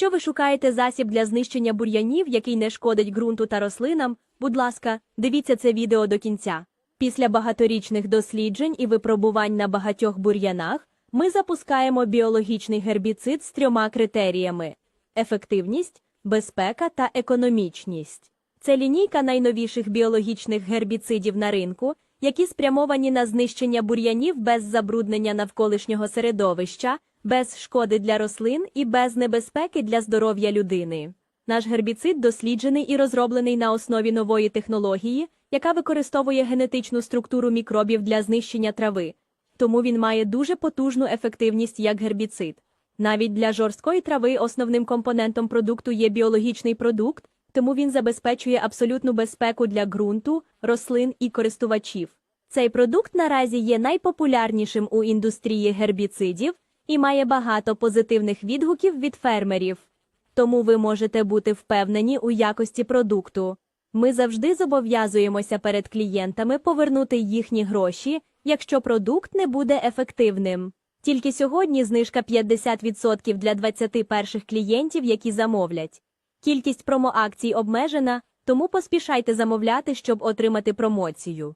Якщо ви шукаєте засіб для знищення бур'янів, який не шкодить ґрунту та рослинам, будь ласка, дивіться це відео до кінця. Після багаторічних досліджень і випробувань на багатьох бур'янах ми запускаємо біологічний гербіцид з трьома критеріями: ефективність, безпека та економічність. Це лінійка найновіших біологічних гербіцидів на ринку, які спрямовані на знищення бур'янів без забруднення навколишнього середовища, без шкоди для рослин і без небезпеки для здоров'я людини. Наш гербіцид досліджений і розроблений на основі нової технології, яка використовує генетичну структуру мікробів для знищення трави, тому він має дуже потужну ефективність як гербіцид. Навіть для жорсткої трави основним компонентом продукту є біологічний продукт, тому він забезпечує абсолютну безпеку для ґрунту, рослин і користувачів. Цей продукт наразі є найпопулярнішим у індустрії гербіцидів і має багато позитивних відгуків від фермерів. Тому ви можете бути впевнені у якості продукту. Ми завжди зобов'язуємося перед клієнтами повернути їхні гроші, якщо продукт не буде ефективним. Тільки сьогодні знижка 50% для 20 перших клієнтів, які замовлять. Кількість промоакцій обмежена, тому поспішайте замовляти, щоб отримати промоцію.